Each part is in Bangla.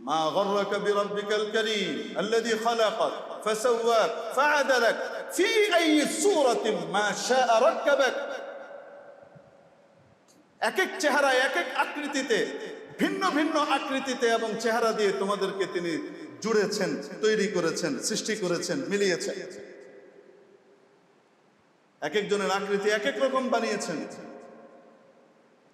ما غرك بربك الكريم الذي خلقك فسواك فعدلك في أي صورة ما شاء ركبك এক এক চেহারা এক এক আকৃতিতে ভিন্ন ভিন্ন আকৃতিতে এবং চেহারা দিয়ে তোমাদেরকে তিনি জুড়েছেন তৈরি করেছেন সৃষ্টি করেছেন মিলিয়েছেন এক একজনের আকৃতি এক এক রকম বানিয়েছেন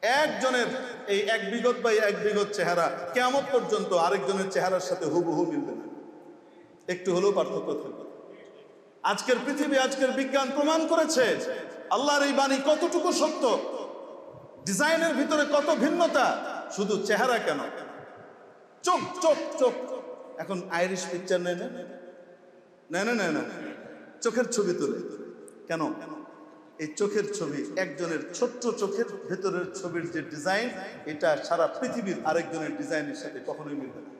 একজনের এই এক বিগত বা এক বিগত চেহারা কেমন পর্যন্ত আরেকজনের চেহারার সাথে হুবহু মিলবে না? একটু হলেও পার্থক্য থাকবে। আজকের পৃথিবী আজকের বিজ্ঞান প্রমাণ করেছে আল্লাহর এই বাণী কতটুকু সত্য? ডিজাইনের ভিতরে কত ভিন্নতা? শুধু চেহারা কেন? চোখ চোখ চোখ এখন আইরিশ পিকচার নেয় না? না না। চোখের ছবি তোলে। কেন? এই চোখের ছবি, একজনের ছোট্ট চোখের ভেতরের ছবির যে ডিজাইন, এটা সারা পৃথিবীর আরেকজনের ডিজাইনের সাথে কখনোই মিলবে না।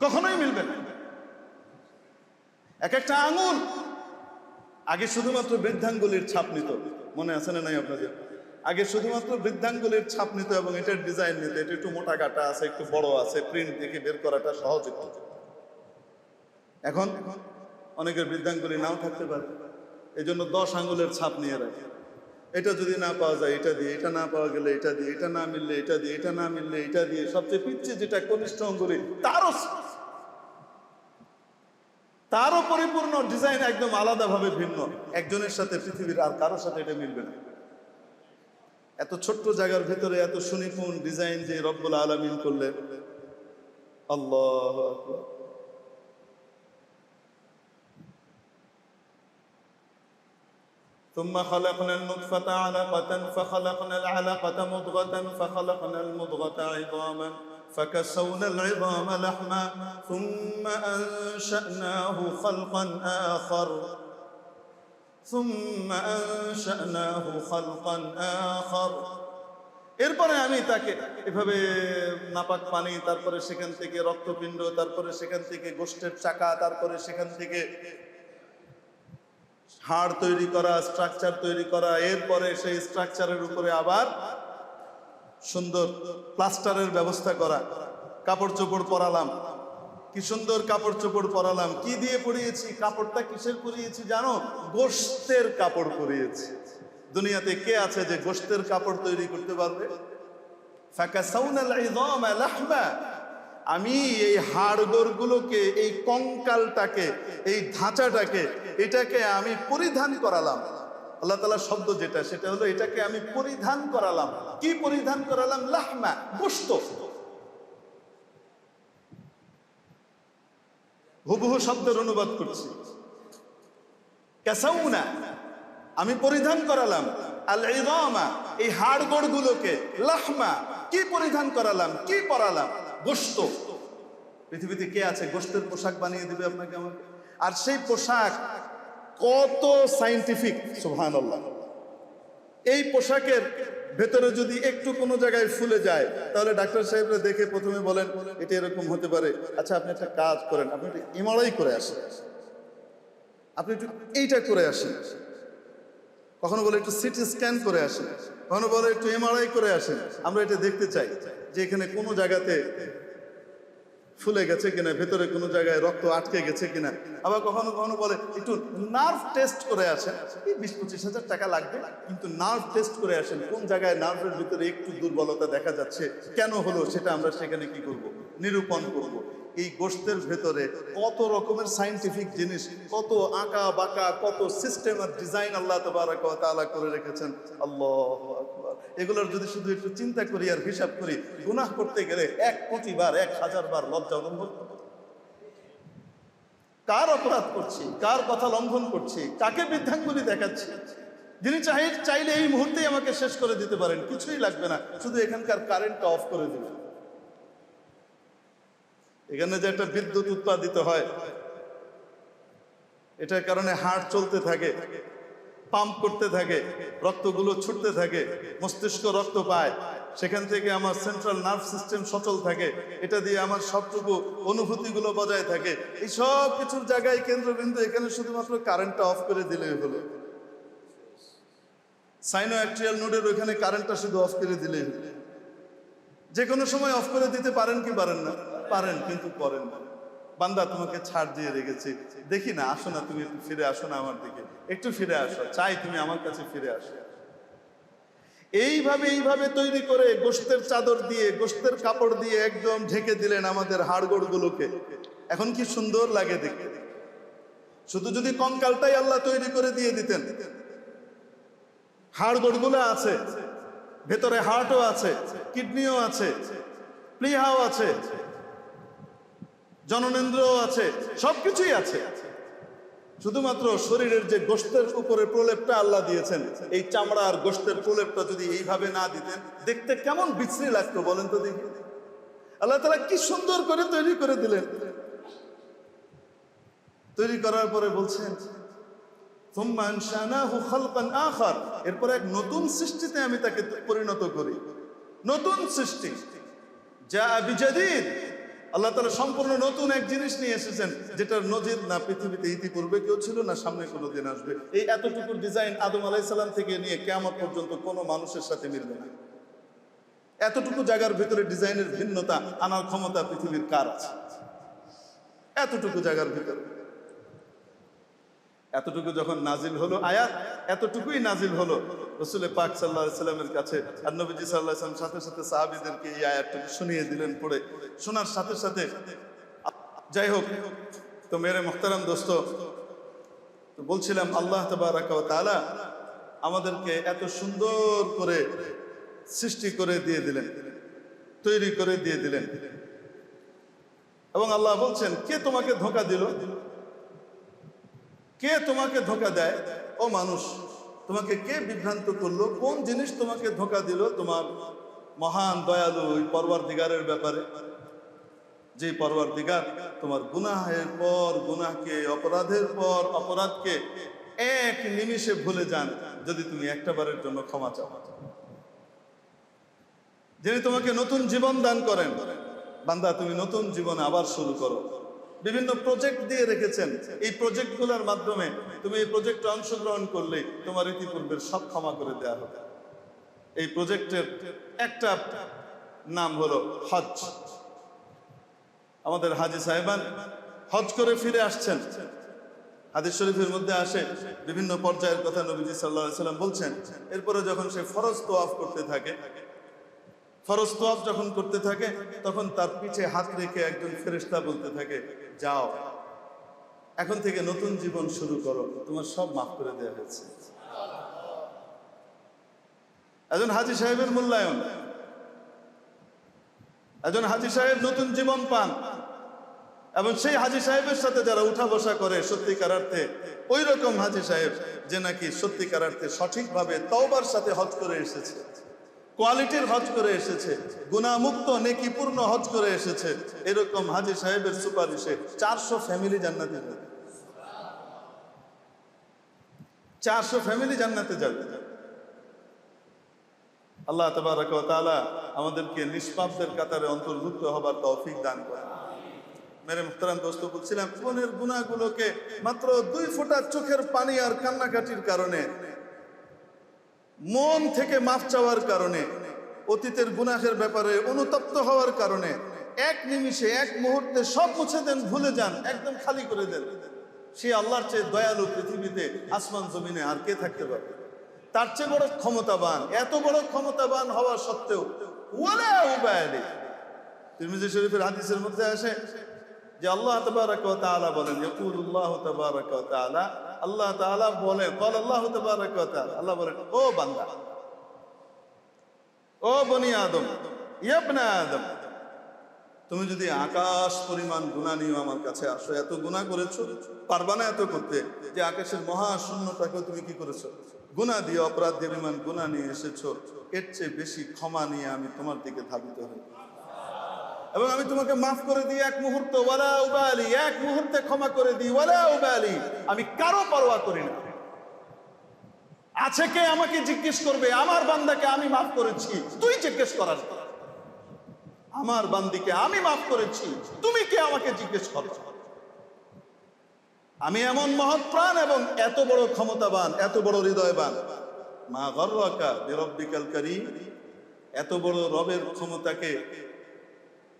কখনোই মিলবে না। এক একটা আঙুল, আগে শুধুমাত্র বৃদ্ধাঙ্গুলির ছাপ নিত। মনে আছে না নাই আপনাদের? আগে শুধুমাত্র বৃদ্ধাঙ্গুলির ছাপ নিত এবং এটার ডিজাইন নিত। এটা একটু মোটা কাটা আছে, একটু বড় আছে, প্রিন্ট দেখে বের করাটা সহজ হতো এখন অনেকের বৃদ্ধাঙ্গুলি নাও থাকতে পারে। এই জন্য দশ আঙ্গুলের ছাপ নিয়ে রাখে। এটা যদি না পাওয়া যায়, এটা দিয়ে, এটা না পাওয়া গেলে এটা দিয়ে, এটা না মিললে এটা দিয়ে, এটা না মিললে এটা দিয়ে, সবচেয়ে পিচ্ছে যেটা কনিষ্ঠ অঙ্গুলি তারও তারও পরিপূর্ণ ডিজাইন একদম আলাদাভাবে ভিন্ন। একজনের সাথে পৃথিবীর আর কারোর সাথে এটা মিলবে না। এত ছোট্ট জায়গার ভেতরে এত সুনিপুণ ডিজাইন যে রব্বুল আলমিন করলেন আল্লাহ ثم خلقنا النطفة علقة فخلقنا العلقة مضغة فخلقنا المضغة عظاما فكسونا العظام لحما ثم أنشأناه خلقا آخر ثم أنشأناه خلقا آخر এরপরে আমি তাকে এভাবে নাপাক পানি তারপরে সেখান থেকে রক্তপিণ্ড তারপরে সেখান থেকে গোষ্ঠের চাকা তারপরে সেখান থেকে হাড় তৈরি করা স্ট্রাকচার তৈরি করা, এরপরে সেই স্ট্রাকচারের উপরে আবার সুন্দর প্লাস্টারের ব্যবস্থা করা। কাপড় চোপড় পরালাম। কি সুন্দর কাপড় চোপড় পরালাম। কি দিয়ে পরিয়েছি? কাপড়টা কিসের পরিয়েছি জানো? গোস্তের কাপড় পরিয়েছি। দুনিয়াতে কে আছে যে গোস্তের কাপড় তৈরি করতে পারবে? ফাকাসাউনাল ইযামা লাহমা। আমি এই হাড়গোড়গুলোকে, এই কঙ্কালটাকে, এই ধাঁচাটাকে, এটাকে আমি পরিধান করালাম। আল্লাহ তালা শব্দ যেটা, সেটা হলো এটাকে আমি পরিধান করালাম। কি পরিধান করালাম? লাহমা গোস্ত হুবহু শব্দের অনুবাদ করছি। কাসাউনা, আমি পরিধান করালাম। আল এই হাড়গোড় গুলোকে লাহমা, কি পরিধান করালাম? কি পরালাম? গোস্ত পৃথিবীতে কে আছে? গোস্তের পোশাক বানিয়ে দিবে আপনাকে আমাকে? আর সেই পোশাক কত সাইন্টিফিক সুহান এই পোশাকের ভেতরে যদি একটু কোনো জায়গায় ফুলে যায়, তাহলে ডাক্তার সাহেবরা দেখে প্রথমে বলেন, এটা এরকম হতে পারে। আচ্ছা আপনি একটা কাজ করেন, আপনি একটু এমআরআই করে আসেন। আপনি একটু এইটা করে আসেন। কখনো বলে একটু সিটি স্ক্যান করে আসেন, কখনো বলে একটু এমআরআই করে আসেন। আমরা এটা দেখতে চাই যে এখানে কোনো জায়গাতে ফুলে গেছে কিনা, ভেতরে কোনো জায়গায় রক্ত আটকে গেছে কিনা। আবার কখনো কখনো বলে একটু নার্ভ টেস্ট করে আসেন, এই বিশ পঁচিশ হাজার টাকা লাগবে, কিন্তু নার্ভ টেস্ট করে আসেন, কোন জায়গায় নার্ভের ভিতরে একটু দুর্বলতা দেখা যাচ্ছে, কেন হলো সেটা আমরা সেখানে কি করব? নিরূপণ করব। এই গোষ্ঠের ভেতরে কত রকমের সাইন্টিফিক জিনিস, কত আঁকা বাঁকা, কত সিস্টেম আর ডিজাইন আল্লাহ তবারক তাআলা করে রেখেছেন। আল্লাহ এগুলোর যদি শুধু একটু চিন্তা করি আর হিসাব করি, গুনাহ করতে গেলে এক কোটি বার, এক হাজার বার লজ্জা অবলম্বন কার অপরাধ করছি? কার কথা লঙ্ঘন করছি? কাকে বৃদ্ধাঙ্গুলি দেখাচ্ছি? যিনি চাই চাইলে এই মুহূর্তেই আমাকে শেষ করে দিতে পারেন, কিছুই লাগবে না। শুধু এখানকার কারেন্টটা অফ করে দেবেন। এখানে যে একটা বিদ্যুৎ উৎপাদিত হয়, এটার কারণে হার্ট চলতে থাকে, পাম্প করতে থাকে, রক্তগুলো ছুটতে থাকে, মস্তিষ্ক রক্ত পায়। সেখান থেকে আমার সেন্ট্রাল নার্ভ সিস্টেম সচল থাকে। এটা দিয়ে আমার সবটুকু অনুভূতিগুলো বজায় থাকে। এই সব কিছুর জায়গায় কেন্দ্রবিন্দু এখানে শুধুমাত্র কারেন্টটা অফ করে দিলেই হলো। সাইনো অ্যাক্ট্রিয়াল নোডের ওইখানে কারেন্টটা শুধু অফ করে দিলেই হলো। যে কোনো সময় অফ করে দিতে পারেন কি পারেন না? পারেন, কিন্তু করেন না। বান্দা তোমাকে ছাড় দিয়ে রেখেছি। দেখি না, আসো না তুমি, ফিরে আসো না আমার দিকে। একটু ফিরে আসো, চাই তুমি আমার কাছে ফিরে আসো। এইভাবে এইভাবে তৈরি করে গোস্তের চাদর দিয়ে গোস্তের কাপড় দিয়ে একদম ঢেকে দিলেন আমাদের হাড়গোড় গুলোকে এখন কি সুন্দর লাগে দেখতে। শুধু যদি কঙ্কালটাই আল্লাহ তৈরি করে দিয়ে দিতেন। হাড়গোড়গুলো আছে, ভেতরে হার্টও আছে, কিডনিও আছে, প্লিহাও আছে। জননেন্দ্র আছে, সবকিছুই আছে। শুধুমাত্র শরীরের যে গোষ্ঠের উপরে প্রলেপটা আল্লাহ দিয়েছেন, এই চামড়া আর গোষ্ঠের প্রলেপটা যদি এইভাবে না দিতেন, দেখতে কেমন বিশ্রী লাগতো বলেন তো দেখি। আল্লাহ তালা কি সুন্দর করে তৈরি করে দিলেন। তৈরি করার পরে বলছেন এরপরে এক নতুন সৃষ্টিতে আমি তাকে পরিণত করি। নতুন সৃষ্টি। যা আল্লাহ তাআলা সম্পূর্ণ নতুন এক জিনিস নিয়ে এসেছেন যেটার নজির না পৃথিবীতে ইতিপূর্বে কেউ ছিল না, সামনে কোনো দিন আসবে। এই এতটুকু ডিজাইন আদম আলাইসাল্লাম থেকে নিয়ে কেমন পর্যন্ত কোনো মানুষের সাথে মিলবে না। এতটুকু জায়গার ভিতরে ডিজাইনের ভিন্নতা আনার ক্ষমতা পৃথিবীর কার আছে? এতটুকু জায়গার ভিতরে। এতটুকু যখন নাজিল হলো আয়াত, এতটুকুই নাজিল হলো রসুল পাক সাল্লাহ সাল্লামের কাছে আর নবীজি সাল্লাহ সাল্লাম সাথে সাথে সাহাবিদেরকে এই আয়াতটুকু শুনিয়ে দিলেন, পড়ে শোনার সাথে সাথে যাই হোক, তো মেরে মোহতারাম দোস্ত, তো বলছিলাম আল্লাহ তালা আমাদেরকে এত সুন্দর করে সৃষ্টি করে দিয়ে দিলেন, তৈরি করে দিয়ে দিলেন। এবং আল্লাহ বলছেন, কে তোমাকে ধোকা দিল? কে তোমাকে ধোকা দেয়? ও মানুষ তোমাকে কে বিভ্রান্ত করল? কোন জিনিস তোমাকে ধোকা দিল? তোমার মহান দয়ালু ওই পরবার দিগারের ব্যাপারে। যে পরবার দিগার তোমার গুনাহের পর, গুনাহকে, অপরাধের পর, অপরাধকে এক নিমিষে ভুলে যান, যদি তুমি একটা বারের জন্য ক্ষমা চাও। যিনি তোমাকে নতুন জীবন দান করেন, বান্দা, তুমি নতুন জীবন আবার শুরু করো। বিভিন্ন প্রজেক্ট দিয়ে রেখেছেন। এই প্রজেক্টগুলোর মাধ্যমে তুমি এই প্রজেক্টে অংশগ্রহণ করলে তোমার ইতিপূর্বের সব ক্ষমা করে দেওয়া হবে। এই প্রজেক্টের একটা নাম হলো হজ। আমাদের হাজি সাহেবান হজ করে ফিরে আসছেন। হাদিস শরীফের মধ্যে আসে বিভিন্ন পর্যায়ের কথা নবীজি সাল্লাহ সাল্লাম বলছেন। এরপরে যখন সে ফরজ তোয়াফ করতে থাকে ফরজ তোয়াফ যখন করতে থাকে, তখন তার পিছে হাত রেখে একজন ফেরেশতা বলতে থাকে, যাও, এখন থেকে নতুন জীবন শুরু করো, তোমার সব মাফ করে দেওয়া হয়েছে। একজন হাজি সাহেবের মূল্যায়ন। একজন হাজি সাহেব নতুন জীবন পান, এবং সেই হাজি সাহেবের সাথে যারা উঠা বসা করে সত্যিকার অর্থে ওই রকম হাজি সাহেব যে নাকি সত্যিকার অর্থে সঠিকভাবে তওবার সাথে হজ করে এসেছে। কোয়ালিটির হজ করে এসেছে, গুণামুক্ত, নেকিপূর্ণ হজ করে এসেছে। এরকম হাজি সাহেবের সুপারিশে চারশো ফ্যামিলি জান্নাতে যাবে। চারশো ফ্যামিলি জান্নাতে যাবে। আল্লাহ তবারক তাআলা আমাদেরকে নিষ্পাপদের কাতারে অন্তর্ভুক্ত হবার তৌফিক দান করেন। মেরে মুখতারাম দোস্ত, বলছিলাম জীবনের গুণাগুলোকে মাত্র দুই ফোঁটা চোখের পানি আর কান্নাকাটির কারণে মন থেকে মাফ চাওয়ার কারণে, অতীতের গুনাহের ব্যাপারে অনুতপ্ত হওয়ার কারণে, এক নিমিষে, এক মুহূর্তে সব মুছে দেন, ভুলে যান, একদম খালি করে দেন। সে আল্লাহর চেয়ে দয়ালু পৃথিবীতে, আসমান জমিনে আর কে থাকতে পারে তার চেয়ে বড় ক্ষমতাবান, এত বড় ক্ষমতাবান হওয়া সত্ত্বেও ওলা উবায়ালি তিরমিজি শরীফের হাদিসের মধ্যে আসে যে আল্লাহ তবারক তালা বলেন ইয়কুল আল্লাহ তবারক তালা আল্লাহ তালা বলে বল আল্লাহ তবারক তালা আল্লাহ বলেন, ও বান্দা, ও বনি আদম ইয়াবনা আদম, তুমি যদি আকাশ পরিমাণ গুণা নিয়ে আমার কাছে আসো এত গুণা করেছ, পারবা না এত করতে, যে আকাশের মহাশূন্যটাকে তুমি কি করেছ? গুণা দিয়ে, অপরাধ দিয়ে বিমান গুণা নিয়ে এসেছ, এর চেয়ে বেশি ক্ষমা নিয়ে আমি তোমার দিকে ধাবিত হই। এবং আমি তোমাকে মাফ করে দিই এক মুহূর্ত, ওয়ালা উবালি, এক মুহূর্তে ক্ষমা করে দিই, ওয়ালা উবালি, আমি কারও পরোয়া করি না। আছে কে আমাকে জিজ্ঞেস করবে, আমার বান্দাকে আমি মাফ করেছি, তুই জিজ্ঞেস করার আমার বান্দিকে আমি মাফ করেছি, তুমি কে আমাকে জিজ্ঞেস করো? আমি এমন মহৎ প্রাণ এবং এত বড় ক্ষমতাবান, এত বড় হৃদয়বান। মা গর্বাকা বিরব্বিকাল করিম, এত বড় রবের ক্ষমতাকে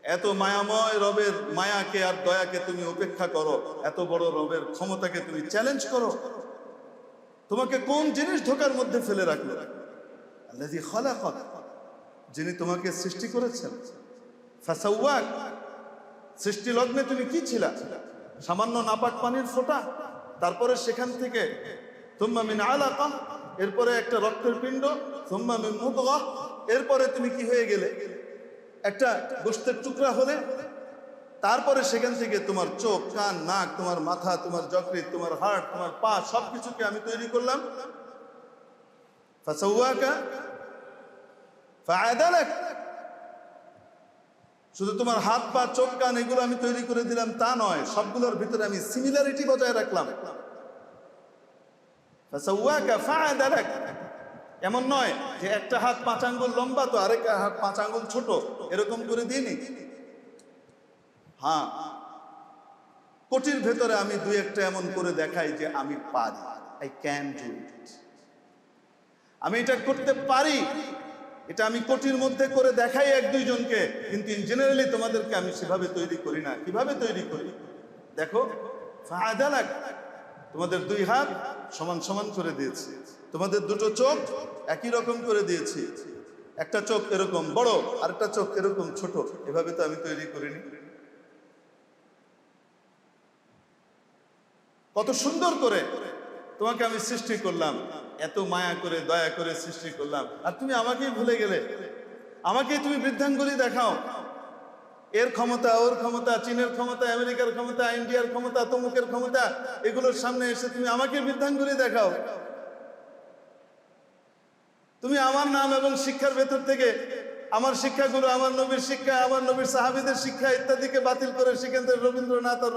এত মায়াময় রবের মায়াকে আর দয়াকে তুমি উপেক্ষা করো, এত বড় রবের ক্ষমতাকে তুমি চ্যালেঞ্জ করো। তোমাকে কোন জিনিস ধোকার মধ্যে ফেলে রাখল? যিনি তোমাকে সৃষ্টি করেছেন। সৃষ্টি লগ্নে তুমি কি ছিলা? সামান্য নাপাক পানির ফোঁটা। তারপরে সেখান থেকে তুম্মা মিন আলাকা, এরপরে একটা রক্তের পিণ্ড তুম্মা মিন এরপরে তুমি কি হয়ে গেলে? একটা গোস্তের টুকরা হলে, তারপরে সেখান থেকে তোমার চোখ, কান, নাক, তোমার মাথা, তোমার যকৃত তোমার হার্ট তোমার পা, সবকিছুকে আমি তৈরি করলাম। শুধু তোমার হাত, পা, চোখ, কান, এগুলো আমি তৈরি করে দিলাম, তা নয়, সবগুলোর ভিতরে আমি সিমিলারিটি বজায় রাখলাম। ফাসাওয়াকা ফাআদালাক। এমন নয় যে একটা হাত পাঁচ আঙ্গুল লম্বা তো আরেক হাত পাঁচ আঙ্গুল ছোট, এরকম করে দিইনি হ্যাঁ। কোটির ভেতরে আমি দুই একটা এমন করে দেখাই যে আমি পারি। আই ক্যান ডু আমি এটা করতে পারি। এটা আমি কোটির মধ্যে করে দেখাই এক দুইজনকে, কিন্তু ইন জেনারেলি তোমাদেরকে আমি সেভাবে তৈরি করি না। কীভাবে তৈরি করি? দেখো ফায়দালাক তোমাদের দুই হাত সমান সমান করে দিয়েছি। তোমাদের দুটো চোখ একই রকম করে দিয়েছি। একটা চোখ এরকম বড় আর একটা চোখ এরকম ছোট। এভাবে তো আমি তৈরি করিনি। কত সুন্দর করে তোমাকে আমি সৃষ্টি করলাম। এত মায়া করে, দয়া করে সৃষ্টি করলাম। আর তুমি আমাকেই ভুলে গেলে। আমাকেই তুমি বৃদ্ধাঙ্গুলি দেখাও। এর ক্ষমতা, ওর ক্ষমতা, চীনের ক্ষমতা, আমেরিকার ক্ষমতা, ইন্ডিয়ার ক্ষমতা, তমুকের ক্ষমতা, এগুলোর সামনে এসে তুমি আমাকে বৃদ্ধাঙ্গুলি দেখাও। তুমি আমার নাম এবং শিক্ষার ভেতর থেকে আমার শিক্ষাগুলো আমার নবীর শিক্ষা, আমার নবীর সাহাবিদের শিক্ষা ইত্যাদিকে বাতিল করে সেখান রবীন্দ্রনাথ আর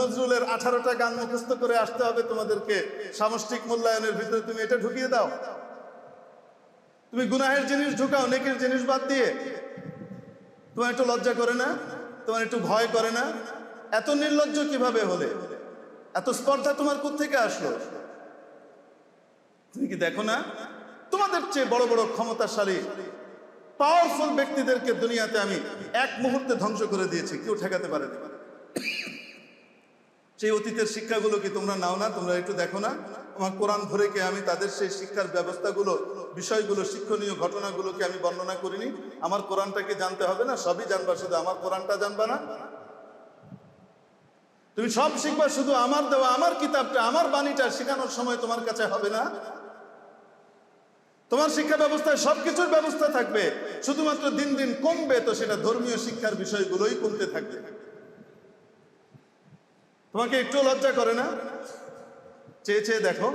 নজরুলের আঠারোটা গান মুখস্থ করে আসতে হবে তোমাদেরকে। সামষ্টিক মূল্যায়নের ভিতরে তুমি এটা ঢুকিয়ে দাও। তুমি গুনাহের জিনিস ঢুকাও, নেকের জিনিস বাদ দিয়ে। তোমার একটু লজ্জা করে না? তোমার একটু ভয় করে না? এত নির্লজ্জ কীভাবে হলে? এত স্পর্ধা তোমার থেকে আসলো? তুমি কি দেখো না? তোমাদের চেয়ে বড় বড় ক্ষমতাশালী পাওয়ারফুল ব্যক্তিদেরকে দুনিয়াতে আমি এক মুহূর্তে ধ্বংস করে দিয়েছি। কেউ ঠেকাতে পারে সেই অতীতের শিক্ষাগুলো কি তোমরা নাও না? তোমরা একটু দেখো না? আমার কোরআন ধরে কে আমি তাদের সেই শিক্ষার ব্যবস্থাগুলো, বিষয়গুলো, শিক্ষণীয় ঘটনাগুলোকে আমি বর্ণনা করিনি। আমার কোরআনটাকে জানতে হবে না, সবই জানবা শুধু আমার কোরআনটা জানবা না। তুমি সব শিখবা শুধু আমার দেওয়া, আমার কিতাবটা, আমার বাণীটা শেখানোর সময় তোমার কাছে হবে না। তোমার শিক্ষা ব্যবস্থায় সবকিছুর ব্যবস্থা থাকবে। শুধুমাত্র দিন দিন কমবে তো সেটা ধর্মীয় শিক্ষার বিষয়গুলোই কমতে থাকবে। তোমাকে একটু লজ্জা করে না? চেয়ে চেয়ে দেখো।